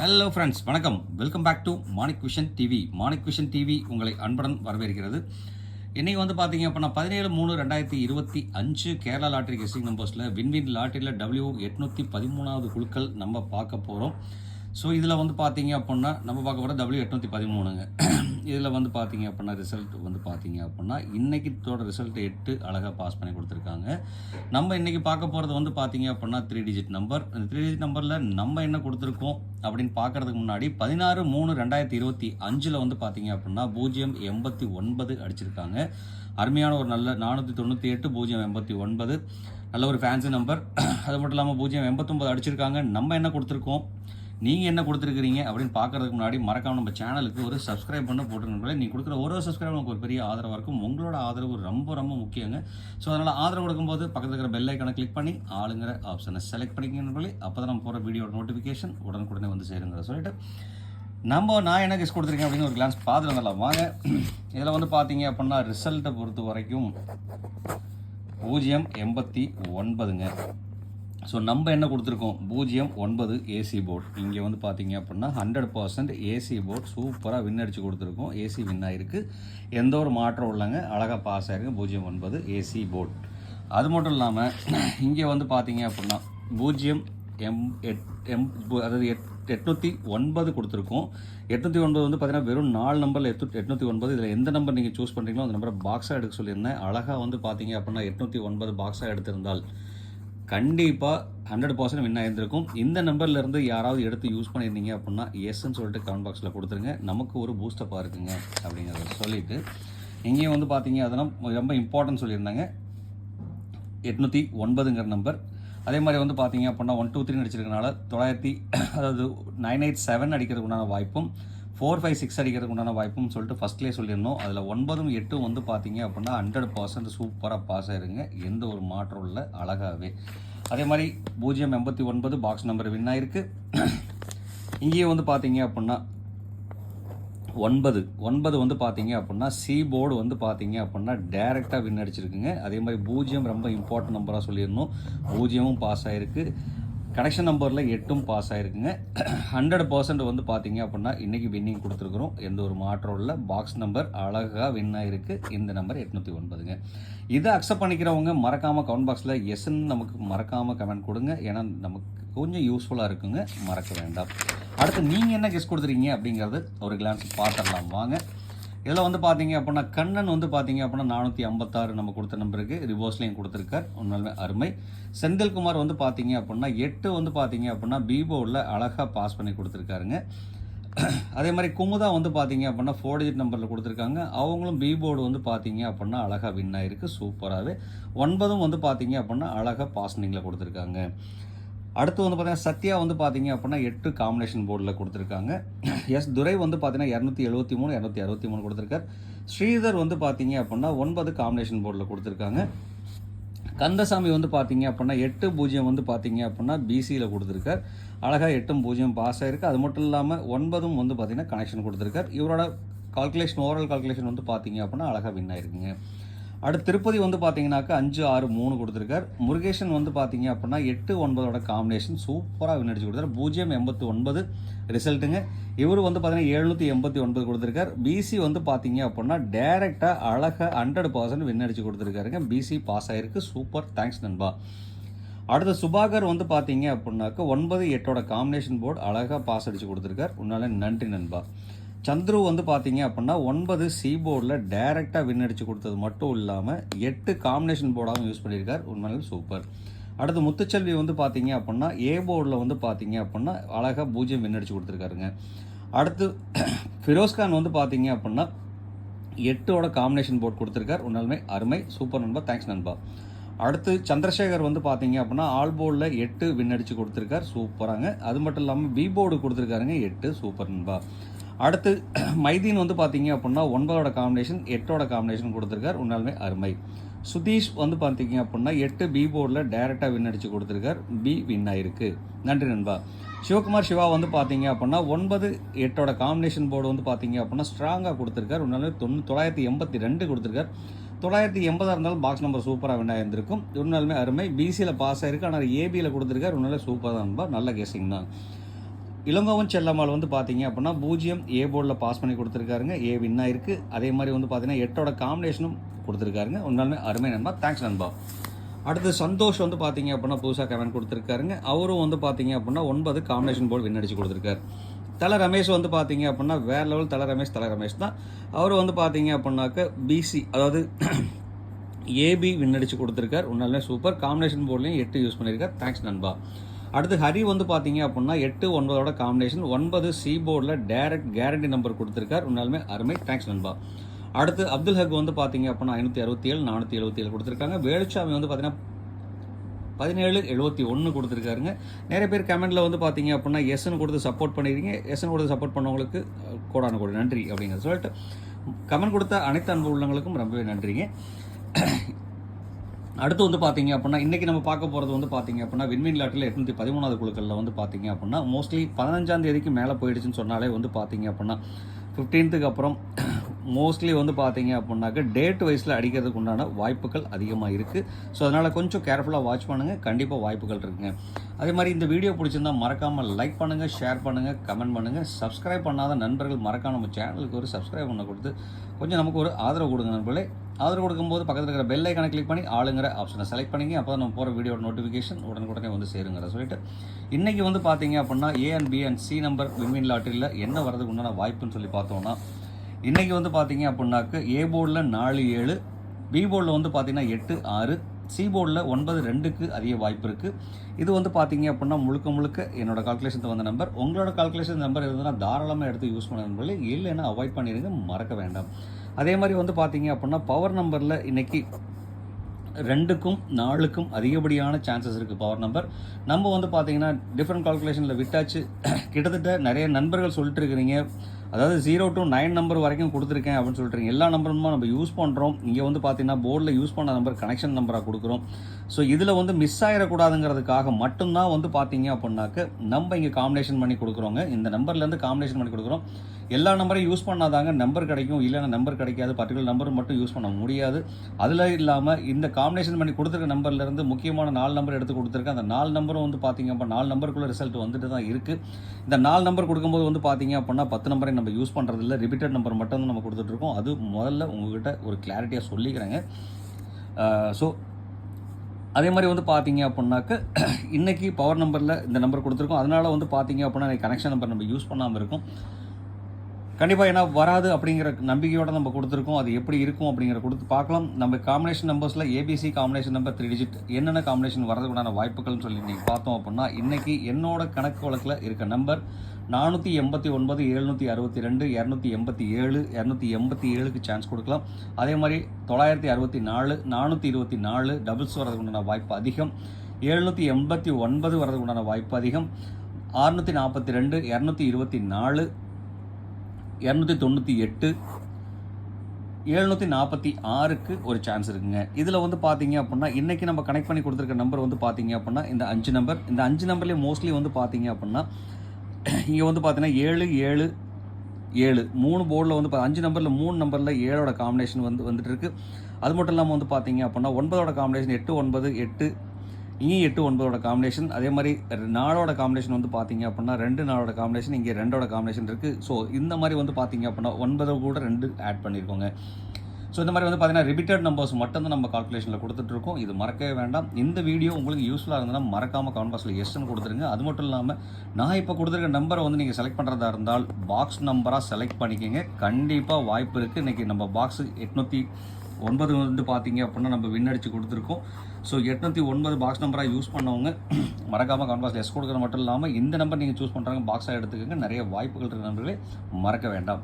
Hello friends வணக்கம். Welcome back to Manik vision TV Manik vision TV உங்களை அன்புடன் வரவேற்கிறது. இன்றைக்கி வந்து பார்த்தீங்க அப்படின்னா பதினேழு மூணு ரெண்டாயிரத்தி இருபத்தி அஞ்சு கேரளா லாட்டரி கெஸ்டிங் நம்பர்ஸில் வின்வின் லாட்டரியில் டபிள்யூ எட்நூற்றி பதிமூணாவது குழுக்கள் நம்ம பார்க்க போகிறோம் ஸோ இதில் வந்து பார்த்தீங்க அப்படின்னா நம்ம பார்க்க போகிற டபிள்யூ எட்நூற்றி பதிமூணுங்க. இதில் வந்து பார்த்தீங்க அப்படின்னா ரிசல்ட் வந்து பார்த்தீங்க அப்படின்னா இன்றைக்கி தோட ரிசல்ட் எட்டு அழகாக பாஸ் பண்ணி கொடுத்துருக்காங்க. நம்ம இன்றைக்கி பார்க்க போகிறது வந்து பார்த்தீங்க அப்படின்னா த்ரீ டிஜிட் நம்பர் அந்த த்ரீ டிஜிட் நம்பரில் நம்ம என்ன கொடுத்துருக்கோம் அப்படின்னு பார்க்கறதுக்கு முன்னாடி பதினாறு மூணு ரெண்டாயிரத்தி இருபத்தி அஞ்சில் வந்து பார்த்தீங்க அப்படின்னா பூஜ்ஜியம் எண்பத்தி ஒன்பது அடிச்சிருக்காங்க. அருமையான ஒரு நல்ல நானூற்றி தொண்ணூற்றி எட்டு பூஜ்ஜியம் எண்பத்தி ஒன்பது. நல்ல ஒரு ஃபேன்சி நம்பர் அது மட்டும் இல்லாமல் பூஜ்ஜியம் எண்பத்தொம்பது அடிச்சிருக்காங்க. நம்ம என்ன கொடுத்துருக்கோம்? நீங்கள் என்ன கொடுத்துருக்கிறீங்க அப்படின்னு பார்க்கறதுக்கு முன்னாடி மறக்காம நம்ம சேனலுக்கு ஒரு சப்ஸ்கிரைப் பண்ண போட்டுருங்களே நீங்கள் கொடுக்குற ஒரு சப்ஸ்கிரைப் நமக்கு ஒரு பெரிய ஆதரவாக இருக்கும். உங்களோட ஆதரவு ரொம்ப ரொம்ப முக்கியங்க. ஸோ அதனால் ஆதரவு கொடுக்கும்போது பக்கத்தில் இருக்கிற பெல் ஐக்கனை கிளிக் பண்ணி ஆளுங்கிற ஆப்ஷனை செலக்ட் பண்ணிக்கணுங்களே அப்போ தான் நம்ம போகிற வீடியோட நோட்டிஃபிகேஷன் உடனுக்குடனே வந்து சேருங்கிற சொல்லிட்டு நம்ம நான் என்ன கெஸ் கொடுத்துருக்கேன் அப்படின்னு ஒரு கிளான்ஸ் பார்த்துட்டு வந்துடலாம். வாங்க. இதில் வந்து பார்த்தீங்க அப்படின்னா ரிசல்ட்டை பொறுத்த வரைக்கும் பூஜ்ஜியம் எண்பத்தி ஒன்பதுங்க. ஸோ நம்ம என்ன கொடுத்துருக்கோம்? பூஜ்ஜியம் ஒன்பது ஏசி போர்ட் இங்கே வந்து பார்த்தீங்க அப்படின்னா ஹண்ட்ரட் பர்சன்ட் ஏசி போர்ட் சூப்பராக வின் அடித்து கொடுத்துருக்கோம். ஏசி வின் ஆகிருக்கு எந்த ஒரு மாற்றம் இல்லைங்க. அழகாக பாஸ் ஆகிருக்கு பூஜ்ஜியம் ஒன்பது ஏசி போர்ட் அது மட்டும் இல்லாமல் இங்கே வந்து பார்த்தீங்க அப்படின்னா பூஜ்ஜியம் எம் எட் எம் பு- அதாவது எட் எட்நூற்றி ஒன்பது கொடுத்துருக்கோம். எட்நூற்றி ஒன்பது வந்து பார்த்தீங்கன்னா வெறும் நாலு நம்பரில் எட்டு எட்நூற்றி ஒன்பது. இதில் எந்த நம்பர் நீங்கள் சூஸ் பண்ணுறீங்களோ அந்த நம்பரை பாக்ஸாக எடுக்க சொல்லியிருந்தேன். அழகாக வந்து பார்த்தீங்க அப்படின்னா எட்நூற்றி ஒன்பது பாக்ஸாக எடுத்திருந்தால் கண்டிப்பாக ஹண்ட்ரட் பர்சன்ட் வின் ஆயிருந்திருக்கும். இந்த நம்பர்லேருந்து யாராவது எடுத்து யூஸ் பண்ணியிருந்தீங்க அப்படின்னா எஸ்ன்னு சொல்லிட்டு கமெண்ட் பாக்ஸில் கொடுத்துருங்க. நமக்கு ஒரு பூஸ்டப்பாக இருக்குங்க அப்படிங்கிறத சொல்லிட்டு இங்கேயும் வந்து பார்த்தீங்க அதெல்லாம் ரொம்ப இம்பார்ட்டன்ட் சொல்லியிருந்தாங்க. எட்நூற்றி ஒன்பதுங்கிற நம்பர் அதே மாதிரி வந்து பார்த்தீங்க அப்படின்னா ஒன் டூ த்ரீ அடிச்சிருக்கனால தொள்ளாயிரத்தி அதாவது நைன் எயிட் செவன் அடிக்கிறதுக்கு உண்டான வாய்ப்பும் ஃபோர் ஃபைவ் சிக்ஸ் அடிக்கிறதுக்கு உண்டான வாய்ப்பும் சொல்லிட்டு ஃபஸ்ட்லேயே சொல்லியிருந்தோம். அதில் ஒன்பதும் எட்டும் வந்து பார்த்தீங்க அப்படின்னா ஹண்ட்ரட் பர்சன்ட் சூப்பராக பாஸ் ஆயிருங்க. எந்த ஒரு மாற்றம் இல்லை அழகாகவே அதே மாதிரி பூஜ்ஜியம் எண்பத்தி ஒன்பது பாக்ஸ் நம்பர் வின் ஆயிருக்கு. இங்கேயும் வந்து பார்த்தீங்க அப்படின்னா ஒன்பது. ஒன்பது வந்து பார்த்தீங்க அப்படின்னா சி போர்டு வந்து பார்த்தீங்க அப்படின்னா டேரெக்டாக வின் அடிச்சிருக்குங்க. அதே மாதிரி பூஜ்ஜியம் ரொம்ப இம்பார்ட்டன்ட் நம்பராக சொல்லியிருந்தோம். பூஜ்ஜியமும் பாஸ் ஆகிருக்கு கனெக்ஷன் நம்பரில் எட்டும் பாஸ் ஆயிருக்குங்க. ஹண்ட்ரட் பர்சன்ட் வந்து பார்த்தீங்க அப்படின்னா இன்றைக்கி வின்னிங் கொடுத்துருக்குறோம். எந்த ஒரு மாற்றம் இல்லை. பாக்ஸ் நம்பர் அழகாக வின் ஆகிருக்கு இந்த நம்பர் எட்நூற்றி ஒன்பதுங்க. இதை அக்செப்ட் பண்ணிக்கிறவங்க மறக்காமல் கமெண்ட் பாக்ஸில் எஸ்ன்னு நமக்கு மறக்காமல் கமெண்ட் கொடுங்க. ஏன்னா நமக்கு கொஞ்சம் யூஸ்ஃபுல்லாக இருக்குங்க. மறக்க வேண்டாம். அடுத்து நீங்கள் என்ன கெஸ் கொடுத்துருக்கீங்க அப்படிங்கிறது ஒரு கிளான்ஸ் பார்த்துடலாம். வாங்க. இதில் வந்து பார்த்தீங்க அப்படின்னா கண்ணன் வந்து பார்த்தீங்க அப்படின்னா நானூற்றி ஐம்பத்தாறு நம்ம கொடுத்த நம்பருக்கு ரிவர்ஸ்லையும் கொடுத்துருக்கார். உண்மையுமே அருமை. செந்தில்குமார் வந்து பார்த்தீங்க அப்படின்னா எட்டு வந்து பார்த்தீங்க அப்படின்னா பீபோவில் அழகாக பாஸ் பண்ணி கொடுத்துருக்காருங்க. அதே மாதிரி குமுதா வந்து பார்த்தீங்க அப்படின்னா ஃபோர் டிஜிட் நம்பரில் கொடுத்துருக்காங்க. அவங்களும் பீபோர்டு வந்து பார்த்தீங்க அப்படின்னா அழகாக வின் ஆயிருக்கு. சூப்பராகவே. ஒன்பதும் வந்து பார்த்தீங்க அப்படின்னா அழகாக பாஸ்னிங்கில் கொடுத்துருக்காங்க. அடுத்து வந்து பார்த்தீங்கன்னா சத்யா வந்து பார்த்தீங்க அப்படின்னா எட்டு காம்பினேஷன் போர்டில் கொடுத்துருக்காங்க. எஸ் துரை வந்து பார்த்தீங்கன்னா இரநூத்தி எழுபத்தி மூணு இரநூத்தி அறுபத்தி மூணு கொடுத்துருக்கார். ஸ்ரீதர் வந்து பார்த்தீங்க அப்படின்னா ஒன்பது காம்பினேஷன் போர்டில் கொடுத்துருக்காங்க. கந்தசாமி வந்து பார்த்தீங்க அப்படின்னா எட்டு பூஜ்ஜியம் வந்து பார்த்தீங்க அப்படின்னா பிசியில் கொடுத்துருக்கார். அழகாக எட்டும் பூஜ்ஜியம் பாஸ் ஆகிருக்கு அது மட்டும் இல்லாமல் ஒன்பதும் வந்து பார்த்தீங்கன்னா கனெக்ஷன் கொடுத்துருக்கார். இவரோட கால்குலேஷன் ஓவரால் கால்குலேஷன் வந்து பார்த்தீங்க அப்படின்னா அழகாக வின் ஆயிருக்குங்க. அடுத்து திருப்பதி வந்து பார்த்தீங்கன்னாக்கா அஞ்சு ஆறு மூணு கொடுத்துருக்கார். முருகேஷன் வந்து பார்த்தீங்க அப்படின்னா எட்டு ஒன்பதோட காம்பினேஷன் சூப்பராக வின் அடிச்சு கொடுத்தாரு. பூஜ்ஜியம் எண்பத்தி ஒன்பது ரிசல்ட்டுங்க இவர் வந்து பார்த்தீங்கன்னா எழுநூற்றி எண்பத்தி ஒன்பது கொடுத்துருக்கார். பிசி வந்து பார்த்தீங்க அப்படின்னா டேரெக்டாக அழகாக ஹண்ட்ரட் பர்சன்ட் வின் அடிச்சு கொடுத்துருக்காருங்க. பிசி பாஸ் ஆகிருக்கு சூப்பர் தேங்க்ஸ் நண்பா. அடுத்த சுபாகர் வந்து பார்த்தீங்க அப்படின்னாக்க ஒன்பது எட்டோட காம்பினேஷன் போர்டு அழகாக பாஸ் அடித்து கொடுத்துருக்கார். உன்னால நன்றி நண்பா. சந்துரு வந்து பார்த்தீங்க அப்படின்னா ஒன்பது சி போர்டில் டைரெக்டாக வின் அடித்து கொடுத்தது மட்டும் இல்லாமல் எட்டு காம்பினேஷன் போர்டாகவும் யூஸ் பண்ணியிருக்கார் உண்மையிலே சூப்பர் அடுத்து முத்துச்செல்வி வந்து பார்த்தீங்க அப்படின்னா ஏ போர்டில் வந்து பார்த்தீங்க அப்படின்னா அழகாக பூஜ்ஜியம் வின் அடித்து கொடுத்துருக்காருங்க. அடுத்து ஃபிரோஸ்கான் வந்து பார்த்தீங்க அப்படின்னா எட்டோட காம்பினேஷன் போர்ட் கொடுத்துருக்கார். உண்மையுமே அருமை. சூப்பர் நண்பா. தேங்க்ஸ் நண்பா. அடுத்து சந்திரசேகர் வந்து பார்த்தீங்க அப்படின்னா ஆல் போர்டில் எட்டு வின் அடித்து கொடுத்துருக்கார். சூப்பராங்க அது மட்டும் இல்லாமல் பி போர்டு கொடுத்துருக்காருங்க. எட்டு. சூப்பர் நண்பா. அடுத்து மைதீன் வந்து பார்த்தீங்க அப்படின்னா ஒன்பதோட காம்பினேஷன் எட்டோட காம்பினேஷன் கொடுத்துருக்கார். உண்மையாலுமே அருமை. சுதீஷ் வந்து பார்த்தீங்க அப்படின்னா எட்டு பி போர்டில் டைரெக்டாக வின் அடித்து கொடுத்துருக்கார். பி வின் ஆயிருக்கு. நன்றி நண்பா. சிவகுமார் சிவா வந்து பார்த்தீங்க அப்படின்னா ஒன்பது எட்டோட காம்பினேஷன் போர்டு வந்து பார்த்தீங்க அப்படின்னா ஸ்ட்ராங்காக கொடுத்துருக்கார். உண்மையாலுமே தொண்ணூ தொள்ளாயிரத்தி எண்பத்தி ரெண்டு கொடுத்துருக்கார். தொள்ளாயிரத்தி எண்பதாக இருந்தாலும் பாக்ஸ் நம்பர் சூப்பராக வின் ஆயிருந்திருக்கும். உண்மையாலுமே அருமை. பிசியில் பாஸ் ஆயிருக்கு. ஆனால் ஏபியில் கொடுத்துருக்கார். உண்மையிலே சூப்பராக தான் நண்பா. நல்ல கேசிங் தான். இளங்கோவன் செல்லம்மாள் வந்து பார்த்தீங்க அப்படின்னா பூஜ்ஜியம் ஏ போர்டில் பாஸ் பண்ணி கொடுத்துருக்காருங்க. ஏ வின் ஆயிருக்கு அதே மாதிரி வந்து பார்த்தீங்கன்னா எட்டோட காம்பினேஷனும் கொடுத்துருக்காருங்க. உண்மையாலுமே அருமை நண்பா. தேங்க்ஸ் நண்பா. அடுத்து சந்தோஷ் வந்து பார்த்தீங்க அப்படின்னா புதுசாக கமெண்ட் கொடுத்துருக்காருங்க. அவரும் வந்து பார்த்தீங்க அப்படின்னா ஒன்பது காம்பினேஷன் போர்டு வின் அடிச்சு கொடுத்துருக்காரு. தல ரமேஷ் வந்து பார்த்தீங்க அப்படின்னா வேறு லெவல் தல ரமேஷ் தல ரமேஷ் தான். அவர் வந்து பார்த்தீங்க அப்படின்னாக்க பிசி அதாவது ஏபி வின் அடிச்சு கொடுத்துருக்கார். உன்னாலுமே சூப்பர் காம்பினேஷன் போர்ட்லையும் எட்டு யூஸ் பண்ணியிருக்கார். தேங்க்ஸ் நண்பா. அடுத்து ஹரி வந்து பார்த்தீங்க அப்படின்னா எட்டு ஒன்பதோட காம்பினேஷன் ஒன்பது சி போர்டில் டேரக்ட் கேரண்டி நம்பர் கொடுத்துருக்கார். உன்னாலுமே அருமை. தேங்க்ஸ் நண்பா. அடுத்து அப்துல் ஹக் வந்து பார்த்தீங்க அப்படின்னா ஐநூற்றி அறுபத்தி ஏழு நானூற்றி எழுபத்தி ஏழு கொடுத்துருக்காங்க. வேலுச்சாமி வந்து பார்த்தீங்கன்னா பதினேழு எழுபத்தி ஒன்று கொடுத்துருக்காருங்க. நிறைய பேர் கமெண்ட்டில் வந்து பார்த்தீங்க அப்படின்னா எஸ்ன்னு கொடுத்து சப்போர்ட் பண்ணிடுறீங்க எஸ்ன்னு கொடுத்து சப்போர்ட் பண்ணவங்களுக்கு அஹ், கோடான கோடி நன்றி அப்படிங்கிறத சொல்லிட்டு கமெண்ட் கொடுத்த அனைத்து அன்பு உள்ளவங்களுக்கும் ரொம்பவே நன்றிங்க. அடுத்து வந்து பார்த்தீங்க அப்படின்னா இன்றைக்கி நம்ம பார்க்க போகிறது வந்து பார்த்தீங்க அப்படின்னா விண்மீன் லாட்டில் எட்நூற்றி பதிமூணாவது குழுக்களில் வந்து பார்த்தீங்க அப்படின்னா மோஸ்ட்லி பதினஞ்சாம் தேதிக்கு மேலே போயிடுச்சுன்னு சொன்னாலே வந்து பார்த்தீங்க அப்படின்னா ஃபிஃப்டீன்த்துக்கு அப்புறம் மோஸ்ட்லி வந்து பார்த்தீங்க அப்படின்னாக்க டேட் வைஸில் அடிக்கிறதுக்கு உண்டான வாய்ப்புகள் அதிகமாக இருக்குது ஸோ அதனால் கொஞ்சம் கேர்ஃபுல்லாக வாட்ச் பண்ணுங்கள் கண்டிப்பாக வாய்ப்புகள் இருக்குங்க. அதே மாதிரி இந்த வீடியோ பிடிச்சிருந்தா மறக்காமல் லைக் பண்ணுங்கள் ஷேர் பண்ணுங்கள் கமெண்ட் பண்ணுங்கள் சப்ஸ்கிரைப் பண்ணாத நண்பர்கள் மறக்காம நம்ம சேனலுக்கு ஒரு சப்ஸ்கிரைப் பண்ண கொடுத்து கொஞ்சம் நமக்கு ஒரு ஆதரவு கொடுங்க நண்பர்களே. ஆதரவு கொடுக்கும்போது பக்கத்தில் இருக்கிற பெல் ஐக்கானை கிளிக் பண்ணி ஆளுங்கிற ஆப்ஷனை செலக்ட் பண்ணிங்க. அப்போ தான் நம்ம போகிற வீடியோட நோட்டிஃபிகேஷன் உடனுக்குடனே வந்து சேருங்கிற சொல்லிட்டு இன்றைக்கி வந்து பார்த்தீங்க அப்படின்னா A and B and C number விண்மீன் லாட்டரியில் என்ன வரதுக்கு உண்டான வாய்ப்புன்னு சொல்லி பார்த்தோம்னா இன்றைக்கி வந்து பார்த்தீங்க அப்படின்னாக்க ஏ போர்டில் நாலு ஏழு பி போர்டில் வந்து பார்த்தீங்கன்னா எட்டு ஆறு சி போர்டில் ஒன்பது ரெண்டுக்கு அதிக வாய்ப்பு இருக்குது இது வந்து பார்த்தீங்க அப்படின்னா முழுக்க முழுக்க என்னோட கால்குலேஷன் வந்த நம்பர் உங்களோட கால்குலேஷன் நம்பர் இருந்ததுன்னா தாராளமாக எடுத்து யூஸ் பண்ண நண்பர்களே இல்லைன்னா அவாய்ட் பண்ணிடுங்க மறக்க வேண்டாம். அதே மாதிரி வந்து பார்த்தீங்க அப்படின்னா பவர் நம்பரில் இன்றைக்கி ரெண்டுக்கும் நாலுக்கும் அதிகப்படியான சான்சஸ் இருக்குது பவர் நம்பர் நம்ம வந்து பார்த்தீங்கன்னா டிஃப்ரெண்ட் கால்குலேஷனில் விட்டாச்சு. கிட்டத்தட்ட நிறைய நண்பர்கள் சொல்லிட்டு இருக்கிறீங்க. அதாவது ஜீரோ டு நைன் நம்பர் வரைக்கும் கொடுத்துருக்கேன் அப்படின்னு சொல்லிட்டு எல்லா நம்பருமா நம்ம யூஸ் பண்ணுறோம் இங்கே வந்து பார்த்தீங்கன்னா போர்டில் யூஸ் பண்ண நம்பர் கனெக்ஷன் நம்பராக கொடுக்குறோம். ஸோ இதில் வந்து மிஸ் ஆகிடக்கூடாதுங்கிறதுக்காக மட்டும்தான் வந்து பார்த்தீங்க அப்படின்னாக்க நம்ம இங்கே காம்பினேஷன் பண்ணி கொடுக்குறோங்க. இந்த நம்பர்லேருந்து காம்பினேஷன் பண்ணி கொடுக்குறோம். எல்லா நம்பரையும் யூஸ் பண்ணாதாங்க நம்பர் கிடைக்கும். இல்லைன்னா நம்பர் கிடைக்காது. பர்டிகுலர் நம்பர் மட்டும் யூஸ் பண்ண முடியாது. அதில் இல்லாமல் இந்த காம்பினேஷன் பண்ணி கொடுத்துருக்க நம்பர்லேருந்து முக்கியமான நாலு நம்பர் எடுத்து கொடுத்துருக்கேன் அந்த நாலு நம்பரும் வந்து பார்த்தீங்க அப்போ நாலு நம்பருக்குள்ள ரிசல்ட் வந்துட்டு தான் இருக்குது இந்த நாலு நம்பர் கொடுக்கும்போது வந்து பார்த்தீங்க அப்படின்னா பத்து நம்பரை நம்ம யூஸ் பண்ணுறதில்ல ரிப்பீட்டட் நம்பர் மட்டும் தான் நம்ம கொடுத்துட்ருக்கோம். அது முதல்ல உங்கள்கிட்ட ஒரு கிளாரிட்டியாக சொல்லிக்கிறேங்க. ஸோ அதே மாதிரி வந்து பார்த்தீங்க அப்படின்னாக்க இன்றைக்கி பவர் நம்பரில் இந்த நம்பர் கொடுத்துருக்கோம். அதனால் வந்து பார்த்தீங்க அப்படின்னா கனெக்ஷன் நம்பர் நம்ம யூஸ் பண்ணாமல் இருக்கும். கண்டிப்பாக ஏன்னா வராது அப்படிங்கிற நம்பிக்கையோடு நம்ம கொடுத்துருக்கோம். அது எப்படி இருக்கும் அப்படிங்கிற கொடுத்து பார்க்கலாம் நம்ம combination நம்பர்ஸில் ABC combination number three digit என்னென்ன காம்பினேஷன் வரதுக்குண்டான வாய்ப்புகள்னு சொல்லி நீங்கள் பார்த்தோம் அப்படின்னா இன்றைக்கி என்னோட கணக்கு வழக்கில் இருக்க நம்பர் நானூற்றி எண்பத்தி ஒன்பது எழுநூற்றி அறுபத்தி ரெண்டு இரநூத்தி எண்பத்தி ஏழு இரநூத்தி எண்பத்தி ஏழுக்கு சான்ஸ் கொடுக்கலாம். அதே மாதிரி தொள்ளாயிரத்தி அறுபத்தி நாலு நானூற்றி இருபத்தி நாலு டபுள்ஸ் வரதுக்குண்டான வாய்ப்பு அதிகம். எழுநூற்றி எண்பத்தி ஒன்பது வரதுக்கு உண்டான வாய்ப்பு அதிகம். அறுநூற்றி நாற்பத்தி ரெண்டு இரநூத்தி இருபத்தி நாலு இரநூத்தி தொண்ணூற்றி எட்டு எழுநூற்றி நாற்பத்தி ஆறுக்கு ஒரு சான்ஸ் இருக்குங்க. இதில் வந்து பார்த்தீங்க அப்படின்னா இன்றைக்கி நம்ம கனெக்ட் பண்ணி கொடுத்துருக்க நம்பர் வந்து பார்த்தீங்க அப்படின்னா இந்த அஞ்சு நம்பர் இந்த அஞ்சு நம்பர்லேயே மோஸ்ட்லி வந்து பார்த்தீங்க அப்படின்னா இங்கே வந்து பார்த்தீங்கன்னா ஏழு ஏழு ஏழு. மூணு போர்டில் வந்து பா- அஞ்சு நம்பரில் மூணு நம்பரில் ஏழோட காம்பினேஷன் வந்து வந்துட்டு இருக்கு அது மட்டும் இல்லாமல் வந்து பார்த்தீங்க அப்படின்னா ஒன்பதோட காம்பினேஷன் எட்டு ஒன்பது எட்டு. இங்கே எட்டு ஒன்பதோட காம்பினேஷன் அதே மாதிரி ரெ- நாலோட காம்பினேஷன் வந்து பார்த்தீங்க அப்படின்னா ரெண்டு நாளோட காம்பினேஷன் இங்கே ரெண்டோட காம்பினேஷன் இருக்குது ஸோ இந்த மாதிரி வந்து பார்த்தீங்க அப்படின்னா ஒன்பதை கூட ரெண்டு ஆட் பண்ணியிருக்கோங்க ஸோ இந்த மாதிரி வந்து பார்த்தீங்கன்னா ரிப்பீட்டட் நம்பர்ஸ் மட்டும் தான் நம்ம கால்குலேஷனில் கொடுத்துட்ருக்கோம் இது மறக்கவே வேண்டாம். இந்த வீடியோ உங்களுக்கு யூஸ்ஃபுல்லாக இருந்ததுன்னா மறக்காமல் கமெண்ட் பாக்ஸில் எஸ்ன்னு கொடுத்துருங்க. அது மட்டும் இல்லாமல் நான் இப்போ கொடுத்துருக்க நம்பரை வந்து நீங்கள் செலக்ட் பண்ணுறதா இருந்தால் பாக்ஸ் நம்பராக செலக்ட் பண்ணிக்கோங்க. கண்டிப்பாக வாய்ப்பு இருக்குது இன்றைக்கி நம்ம பாக்ஸ் எட்நூற்றி ஒன்பது வந்து பார்த்தீங்க அப்படின்னா நம்ம வின் அடித்து கொடுத்துருக்கோம். ஸோ எட்நூற்றி ஒன்பது பாக்ஸ் நம்பராக யூஸ் பண்ணவங்க மறக்காமல் கமெண்ட் பாக்ஸில் எஸ் கொடுக்குறது மட்டும் இல்லாமல் இந்த நம்பர் நீங்கள் சூஸ் பண்ணுறாங்க பாக்ஸாக எடுத்துக்கோங்க. நிறைய வாய்ப்புகள் இருக்கிற நம்பர்களே மறக்க வேண்டாம்.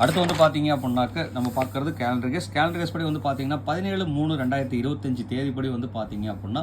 அடுத்து வந்து பார்த்தீங்க அப்படின்னாக்க நம்ம பார்க்குறது கேலண்டர் கேஸ் கேலண்டர் கேஸ் படி வந்து பார்த்தீங்கன்னா பதினேழு மூணு ரெண்டாயிரத்தி இருபத்தஞ்சு தேதிப்படி வந்து பார்த்தீங்க அப்படின்னா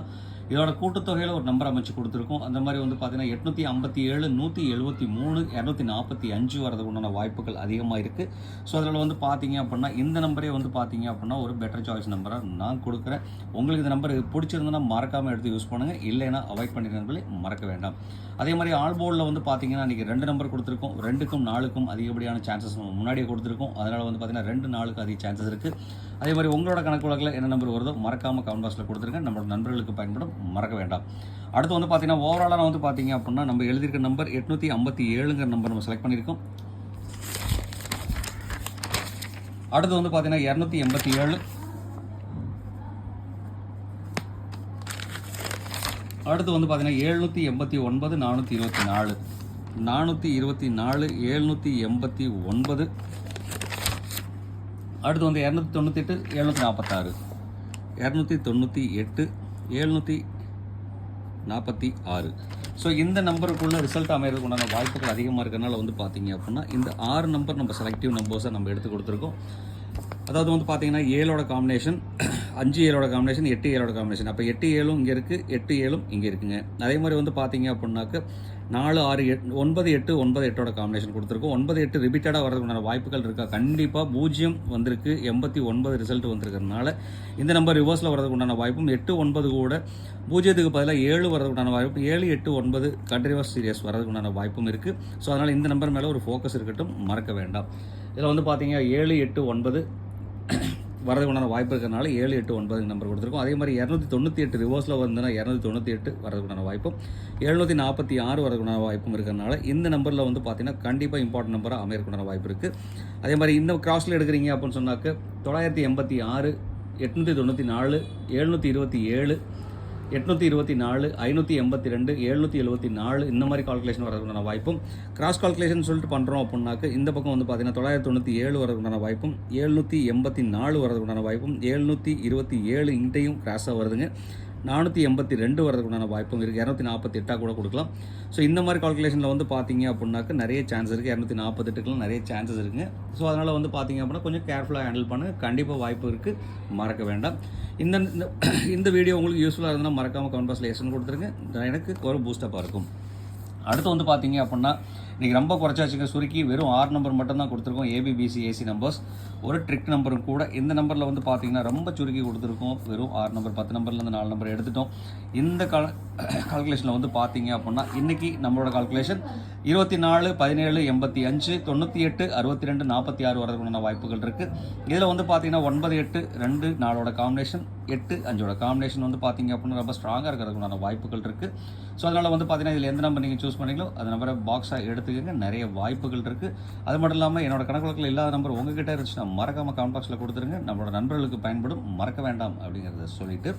இதோட கூட்டுத்தொகையில் ஒரு நம்பர் அமைச்சு கொடுத்துருக்கோம். அந்த மாதிரி வந்து பார்த்தீங்கன்னா எட்நூற்றி ஐம்பத்தி ஏழு நூற்றி எழுபத்தி மூணு இரநூத்தி நாற்பத்தி அஞ்சு வரதுக்கு உண்டான வாய்ப்புகள் அதிகமாக இருக்குது ஸோ அதில் வந்து பார்த்தீங்க அப்படின்னா இந்த நம்பரே வந்து பார்த்தீங்க அப்படின்னா ஒரு பெட்டர் சாய்ஸ் நம்பராக நான் கொடுக்குறேன். உங்களுக்கு இந்த நம்பர் பிடிச்சிருந்தனா மறக்காமல் எடுத்து யூஸ் பண்ணுங்கள் இல்லைன்னா அவாய்ட் பண்ணிடுறீங்களே மறக்க வேண்டாம். அதே மாதிரி ஆல் போர்டில் வந்து பார்த்தீங்கன்னா இன்றைக்கி ரெண்டு நம்பர் கொடுத்துருக்கோம். ரெண்டுக்கும் நாலுக்கும் அதிகப்படியான சான்சஸ் முன்னாடியே கொடுத்துருக்கோம். அதனால் வந்து பார்த்தீங்கன்னா ரெண்டு நாளுக்கு அதிக சான்சஸ் இருக்குது அதே மாதிரி உங்களோட கணக்கு வழக்கில் என்ன நம்பர் வருதோ மறக்காமல் கமெண்ட் பாக்ஸில் கொடுத்துருங்க. நம்மளோட நண்பர்களுக்கு பயன்படும். மறக்க வேண்டாம். அடுத்து வந்து பார்த்தீங்கன்னா ஓவராலாக வந்து பார்த்தீங்க அப்படின்னா நம்ம எழுதியிருக்க நம்பர் எட்நூற்றி ஐம்பத்தி ஏழுங்கிற நம்பர் நம்ம செலக்ட் பண்ணியிருக்கோம். அடுத்து வந்து பார்த்தீங்கன்னா இரநூத்தி எண்பத்தி ஏழு. அடுத்து வந்து பார்த்தீங்கன்னா எழுநூற்றி எண்பத்தி ஒன்பது நானூற்றி இருபத்தி நாலு. நானூற்றி இருபத்தி நாலு எழுநூற்றி எண்பத்தி ஒன்பது. அடுத்து வந்து இரநூத்தி தொண்ணூற்றி எட்டு எழுநூற்றி நாற்பத்தாறு இரநூத்தி தொண்ணூற்றி எட்டு எழுநூற்றி நாற்பத்தி ஆறு. ஸோ இந்த நம்பருக்குள்ள ரிசல்ட் அமைகிறதுக்கு உண்டான வாய்ப்புகள் அதிகமாக இருக்கிறனால வந்து பார்த்தீங்க அப்படின்னா இந்த ஆறு நம்பர் நம்ம செலக்டிவ் நம்பர்ஸை நம்ம எடுத்து கொடுத்துருக்கோம். அதாவது வந்து பார்த்தீங்கன்னா ஏழோட காம்பினேஷன் அஞ்சு ஏழோட காம்பினேஷன் எட்டு ஏழோட காம்பினேஷன் அப்போ எட்டு ஏழும் இங்கே இருக்குது எட்டு ஏழும் இங்கே இருக்குங்க. அதே மாதிரி வந்து பார்த்தீங்க அப்படின்னாக்க நாலு ஆறு எட் ஒன்பது எட்டு ஒன்பது எட்டோட காம்பினேஷன் கொடுத்துருக்கோம். ஒன்பது எட்டு ரிப்பீட்டடாக வரதுக்குண்டான வாய்ப்புகள் இருக்கா? கண்டிப்பாக பூஜ்ஜியம் வந்திருக்கு. எண்பத்தி ஒன்பது ரிசல்ட் வந்திருக்கிறதுனால இந்த நம்பர் ரிவர்ஸில் வரதுக்குண்டான வாய்ப்பும் எட்டு ஒன்பது கூட பூஜ்ஜியத்துக்கு பதிலாக ஏழு வரதுக்குண்டான வாய்ப்பு ஏழு எட்டு ஒன்பது கண்டினியூஸ் சீரியஸ் வரதுக்குண்டான வாய்ப்பும் இருக்குது ஸோ அதனால் இந்த நம்பர் மேலே ஒரு ஃபோக்கஸ் இருக்கட்டும் மறக்க வேண்டாம். இதில் வந்து பார்த்தீங்கன்னா ஏழு எட்டு ஒன்பது வரதுக்கு உண்டான வாய்ப்பு இருக்கிறனால ஏழு எட்டு ஒன்பது நம்பர் கொடுத்துருக்கோம். அதே மாதிரி இரநூத்தி தொண்ணூற்றி எட்டு ரிவர்ஸில் வந்துன்னா இரநூத்தி தொண்ணூற்றி எட்டு வரதுக்கு உண்டான வாய்ப்பும் எழுநூற்றி நாற்பத்தி ஆறு வரதுக்கு உண்டான வாய்ப்பும் இருக்கிறனால இந்த நம்பரில் வந்து பார்த்தீங்கன்னா கண்டிப்பாக இம்பார்ட்டன்ட் நம்பராக அமையறதுக்கு வாய்ப்பு இருக்குது அதே மாதிரி இந்த கிராஸில் எடுக்கிறீங்க அப்படின்னு சொன்னாக்க தொள்ளாயிரத்தி எண்பத்தி ஆறு எட்நூற்றி தொண்ணூற்றி நாலு எழுநூற்றி இருபத்தி ஏழு எட்நூற்றி இருபத்தி நாலு ஐநூற்றி எண்பத்தி ரெண்டு எழுநூற்றி எழுபத்தி நாலு இந்த மாதிரி கால்குலேஷன் வரதுக்குண்டான வாய்ப்பும். கிராஸ் கால்குலேஷன் சொல்லிட்டு பண்ணுறோம் அப்படின்னாக்க இந்த பக்கம் வந்து பார்த்தீங்கன்னா தொள்ளாயிரத்தி தொண்ணூற்றி ஏழு வரதுக்குண்டான வாய்ப்பும் எழுநூற்றி எண்பத்தி நாலு வரதுக்கான வாய்ப்பும் எழுநூற்றி இருபத்தி ஏழு இன்ட்டையும் கிராஸாக வருதுங்க. நானூற்றி எண்பத்தி ரெண்டு வரதுக்குண்டான வாய்ப்பும் இருக்குது இரநூத்தி நாற்பத்தி எட்டாக கூட கொடுக்கலாம். ஸோ இந்த மாதிரி கால்குலேஷனில் வந்து பார்த்தீங்க அப்படின்னாக்க நிறைய சான்ஸ் இருக்குது இரநூத்தி நாற்பத்தெட்டுக்குலாம் நிறைய சான்சஸ் இருக்குங்க ஸோ அதனால் வந்து பார்த்தீங்க அப்படின்னா கொஞ்சம் கேர்ஃபுல்லாக ஹேண்டில் பண்ண கண்டிப்பாக வாய்ப்பு இருக்குது மறக்க வேண்டாம். இந்த இந்த- இந்த வீடியோ உங்களுக்கு யூஸ்ஃபுல்லாக இருந்தால் மறக்காமல் கமெண்ட் பாக்ஸில் எஸ்என் கொடுத்துருங்க. எனக்கு ஒரு பூஸ்டப்பாக இருக்கும். அடுத்து வந்து பார்த்தீங்க அப்படின்னா இன்றைக்கி ரொம்ப குறைச்சாச்சுங்க. சுருக்கி வெறும் ஆறு நம்பர் மட்டும்தான் கொடுத்துருக்கோம். ஏபிபிசி ஏசி நம்பர்ஸ் ஒரு ட்ரிக் நம்பரும் கூட இந்த நம்பரில் வந்து பார்த்தீங்கன்னா ரொம்ப சுருக்கி கொடுத்துருக்கோம். வெறும் ஆறு நம்பர் பத்து நம்பர்லேருந்து நாலு நம்பர் எடுத்துட்டோம். இந்த கால் கால்குலேஷனில் வந்து பார்த்தீங்க அப்படின்னா இன்றைக்கி நம்மளோட கால்குலேஷன் இருபத்தி நாலு பதினேழு எண்பத்தி அஞ்சு தொண்ணூற்றி எட்டு அறுபத்தி ரெண்டு நாற்பத்தி ஆறு வரதுக்குண்டான வாய்ப்புகள் இருக்குது இதில் வந்து பார்த்தீங்கன்னா ஒன்பது எட்டு ரெண்டு நாலோட காம்பினேஷன் எட்டு அஞ்சோட காம்பினேஷன் வந்து பார்த்தீங்க அப்படின்னா ரொம்ப ஸ்ட்ராங்காக இருக்கிறதுக்குண்டான வாய்ப்புகள் இருக்குது ஸோ அதனால் வந்து பார்த்தீங்கன்னா இதில் எந்த நம்பர் நீங்கள் சூஸ் பண்ணீங்களோ அந்த நம்பரை பாக்ஸாக எடுத்துக்கங்க. நிறைய வாய்ப்புகள் இருக்குது அது மட்டும் இல்லாமல் என்னோட கணக்குல இல்லாத நம்பர் உங்ககிட்ட இருந்துச்சுன்னா மறக்காமல் கமெண்ட் பாக்ஸில் கொடுத்துருங்க. நம்மளோட நண்பர்களுக்கு பயன்படும். மறக்க வேண்டாம் அப்படிங்கிறத சொல்லிட்டு.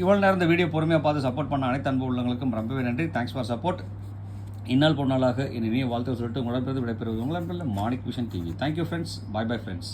இவ்வளோ நேரம் இந்த வீடியோ பொறுமையாக பார்த்து சப்போர்ட் பண்ண அனைத்து அன்பு உள்ளவங்களுக்கும் ரொம்பவே நன்றி. தேங்க்ஸ் ஃபார் சப்போர்ட் இந்நாள் பொன்னாளாக என் இனிய வாழ்த்து சொல்லிட்டு உங்களிடமிருந்து விடைபெறுவது உங்கள் Manik vision TV thank you friends bye bye friends